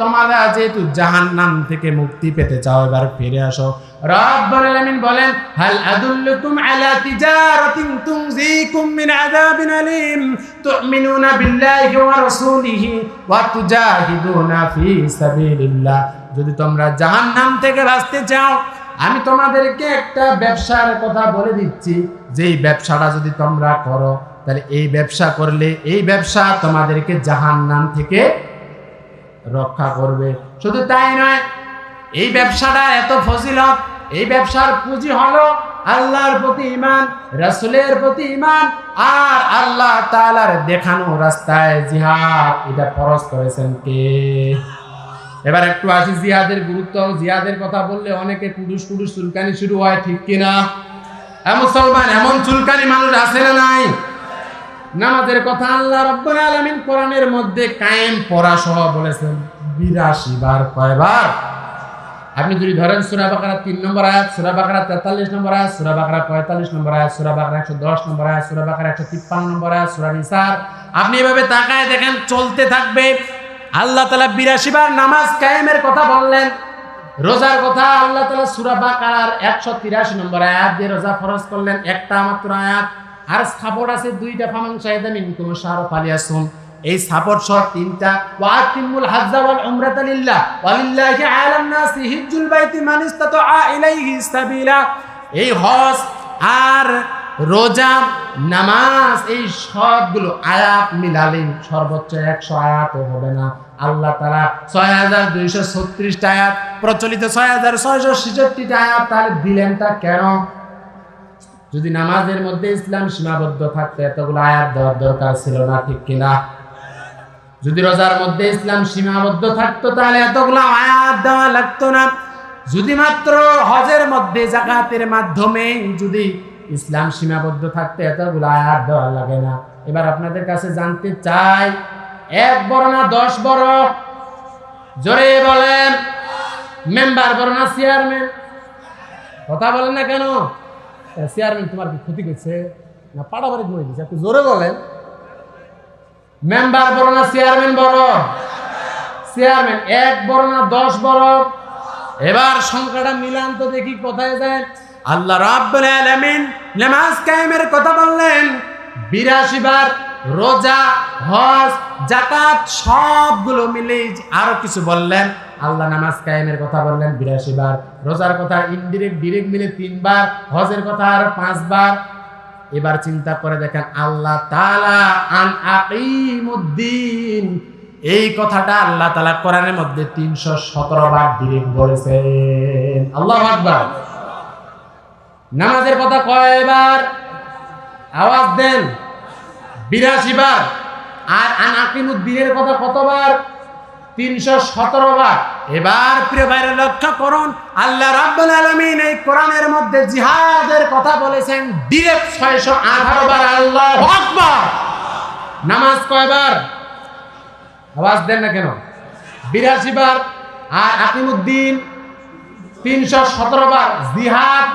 তোমরা যেহেতু জাহান্নাম থেকে মুক্তি পেতে চাও, এবার ফিরে আসো। রব্বুল আলামিন বলেন, হাল আদুল্লুকুম আলা তিজারাতিন তুনজিকুম মিন আযাবিন আলিম। তুমিনুনা বিল্লাহি ওয়া রাসূলিহি ওয়া তুজাহিদুনা ফি সাবিলিল্লাহ। যদি তোমরা জাহান্নাম থেকে বাঁচতে চাও, আমি তোমাদেরকে একটা ব্যবসার কথা বলে দিচ্ছি। যেই ব্যবসাটা যদি তোমরা করো, তাহলে এই ব্যবসা করলে এই ব্যবসা তোমাদেরকে জাহান্নাম থেকে রক্ষা করবে। শুধু তাই নয়, এই ব্যবসাটা এত ফজিলত, এই ব্যবসার পুঁজি হলো আল্লাহর প্রতি ইমান রাসূলের প্রতি ইমান আর আল্লাহ তাআলার দেখানো রাস্তায় জিহাদ। এটা ফরজ করেছেন কে? এবার একটু আসি, জিহাদের গুরুত্ব, জিহাদের কথা বললে অনেকে কুডুস কুডুস চুলকানি শুরু হয়, ঠিক কিনা? হ্যাঁ মুসলমান, এমন চুলকানি মানুষ আছে না নাই? নামাজের কথা আল্লাহ রব্বুল আলামিন কোরআনের মধ্যে কায়েম পড়া সহ বলেছেন। বিরাশি বার কয়বার? আপনি যদি ধরেন সূরা বাকারা তিন নম্বর আয়াত, সূরা বাকারা তেতাল্লিশ নম্বর আয়াত, সূরা বাকারা পঁয়তাল্লিশ নম্বর আয়াত, সূরা বাকারা একশো দশ নম্বর আয়াত, সূরা বাকারা একশো তিপ্পান্ন নম্বর আয়াত, সূরা নিসার। আপনি এভাবে তাকায় দেখেন, চলতে থাকবে। আল্লাহ তালা বিরাশি বার নামাজ কায়েমের কথা বললেন। রোজার কথা আল্লাহ তালা সুরা বাকার একশো তিরাশি নম্বর আয়াত দিয়ে রোজা ফরজ করলেন। একটা মাত্র আয়াত। আর সাপোর্ট আছে দুইটা ফামাং শাহিদা মিনকুম শাহর ফালিয়াসুন। এই সাপোর্ট সহ তিনটা। ওয়াতিমুল হাজ্জা ওয়াল উমরাতা লিল্লাহ। ওয়ালিল্লাহি আলান নাসি হিজ্জুল বাইতি মান ইসতাতা ইলাইহি সাবিলা। এই হজ আর রোজা, নামাজ, এই সবগুলো আয়াত মিলালেন। সর্বোচ্চ একশো আয়াতও হবে না। আল্লাহ তারা ছয় হাজার দুইশো ছত্রিশটা আয়াত, প্রচলিত ছয় হাজার ছয়শো ছেষট্টিটা আয়াত তাহলে দিলেনটা কেন? যদি নামাজের মধ্যে ইসলাম সীমাবদ্ধ থাকতো, এতগুলো আয়াত দেওয়ার দরকার ছিল না, ঠিক কিনা? যদি রোজার মধ্যে ইসলাম সীমাবদ্ধ থাকতো, তাহলে এতগুলো আয়াত দেওয়া লাগতো না। যদি মাত্র হজের মধ্যে জাকাতের মাধ্যমে যদি ইসলাম সীমাবদ্ধ থাকতো, এতগুলো আয়াত দেওয়া লাগে না। এবার আপনাদের কাছে জানতে চাই, এক বড় না দশ বড়? জোরে বলেন। মেম্বার বড় না চেয়ারম্যান? কথা বলেন না কেন? চেয়ারম্যান তোমার কি ক্ষতি করছে? না পাড়াবাড়ি ঘুরে দিচ্ছে একটু জোরে বলেন। মেম্বার বড় না চেয়ারম্যান বড় চেয়ারম্যান এক বড় না দশ বড়? এবার সংখ্যাটা মিলান তো দেখি কোথায় যায়। আল্লাহ রাব্বুল আলামিন নামাজ কায়েমের কথা বললেন। বিরাশি বার রোজা, হজ জাকাত সবগুলো মিলে আরও কিছু বললেন। আল্লাহ নামাজ কায়েমের কথা বললেন বিরাশি বার। রোজার কথা ইনডিরেক্ট ডিরেক্ট মিলে তিনবার হজের কথা আর পাঁচবার এবার চিন্তা করে দেখেন, আল্লাহ তালা আন আকিমুদ্দিন। এই কথাটা আল্লাহ তালা কোরআনের মধ্যে তিনশো সতেরো বার ডিরেক্ট বলেছেন। আল্লাহ আকবার। নামাজের কথা কয়বার? আওয়াজ দেন। বিরাশি বার। আর আন আকিমুদ্দিনের কথা কতবার? তিনশো সতেরো বার। এবার প্রিয় ভাইরা, লক্ষ্য করুন, আল্লাহ রাব্বুল আলামিন এই কোরআনের মধ্যে জিহাদের কথা বলেছেন। ডিরেক্ট ছয়শো আঠারো বার। আল্লাহ আকবার। নামাজ কয়বার আওয়াজ দেন না কেন? বিরাশি বার। আর আকিমুদ্দিন তিনশো সতেরো বার। জিহাদ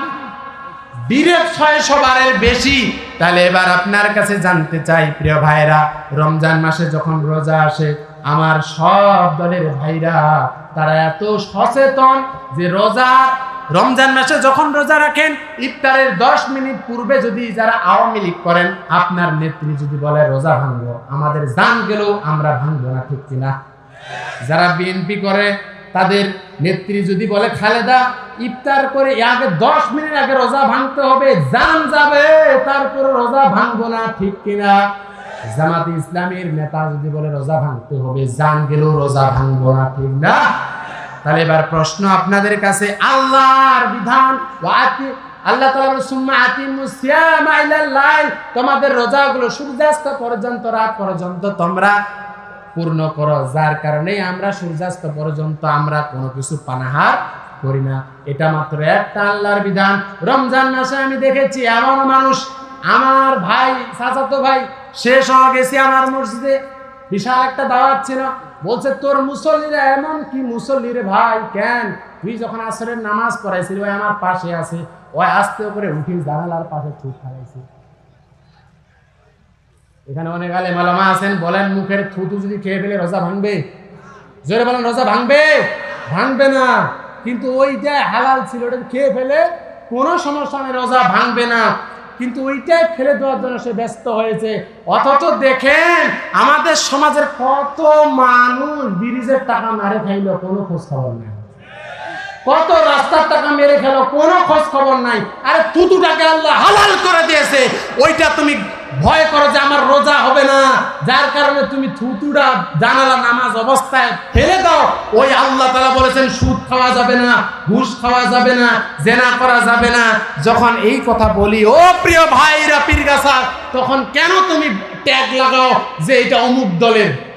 ডিরেক্ট ছয়শো বারের বেশি। তাহলে এবার আপনার কাছে জানতে চাই, প্রিয় ভাইরা রমজান মাসে যখন রোজা আসে, আমার সব দলের ভাইরা, তারা এত সচেতন যে রোজা, রমজান মাসে যখন রোজা রাখেন, ইফতারের দশ মিনিট পূর্বে যদি যারা আওয়ামী লীগ করেন, আপনার নেত্রী যদি বলে, রোজা ভাঙবো, আমাদের জান গেলেও আমরা ভাঙবো না, ঠিক কিনা? যারা বিএনপি করে, তাদের নেত্রী যদি বলে, খালেদা ইফতার করে আগে দশ মিনিট আগে রোজা ভাঙতে হবে জান যাবে, তারপরে রোজা ভাঙবো না, ঠিক কিনা? জামাত ইসলামের নেতা যদি বলে রোজা ভাঙতে হবে, জান গেলেও রোজা ভাঙবো না, ঠিক না? তাহলে এবার প্রশ্ন আপনাদের কাছে, আল্লাহর বিধান আল্লাহ তোমাদের রোজাগুলো সূর্যাস্ত পর্যন্ত, রাত পর্যন্ত তোমরা পূর্ণ করো। যার কারণে আমরা সূর্যাস্ত পর্যন্ত আমরা কোনো কিছু পানাহার করি না। এটা মাত্র একটা আল্লাহর বিধান। রমজান মাসে আমি দেখেছি এমন মানুষ, আমার ভাই, চাচাতো ভাই শেষ হয়ে গেছি আমার মসজিদে। বিশাল একটা দাওয়াত ছিল। বলছে, তোর মুসল্লিরা এমন কি মুসল্লি রে ভাই? কেন? তুই যখন আসরের নামাজ পড়াইছিলি, ওই আমার পাশে আছে। ওই আস্তে করে উঠি জানালার পাশে ঠিক খাইছি এখানে অনেক আলে মালামা আছেন, বলেন, মুখের থুতু যদি খেয়ে ফেলে রোজা ভাঙবে? জোরে বলেন, রোজা ভাঙবে? ভাঙবে না। কিন্তু ওইটা হালাল ছিল, ওটা খেয়ে ফেলে কোনো সমস্যা নেই রোজা ভাঙবে না। কিন্তু ওইটাই ফেলে দেওয়ার জন্য সে ব্যস্ত হয়েছে। অথচ দেখেন, আমাদের সমাজের কত মানুষ ব্রিজের টাকা মারে খাইলো, কোনো খোঁজ খবর নেই। কত রাস্তার টাকা মেরে খেলো, কোনো খোঁজ খবর নাই। আরে থুতুটাকে আল্লাহ হালাল করে দিয়েছে। ওইটা তুমি ভয় করো যে আমার রোজা হবে না। যার কারণে তুমি থুতুরা জানালা নামাজ অবস্থায় ফেলে দাও। ওই আল্লাহ তালা বলেছেন, সুদ খাওয়া যাবে না, ঘুষ খাওয়া যাবে না, জেনা করা যাবে না। যখন এই কথা বলি, ও প্রিয় ভাইরা, পীরগাছা, তখন কেন তুমি ট্যাগ লাগাও যে এটা অমুক দলের?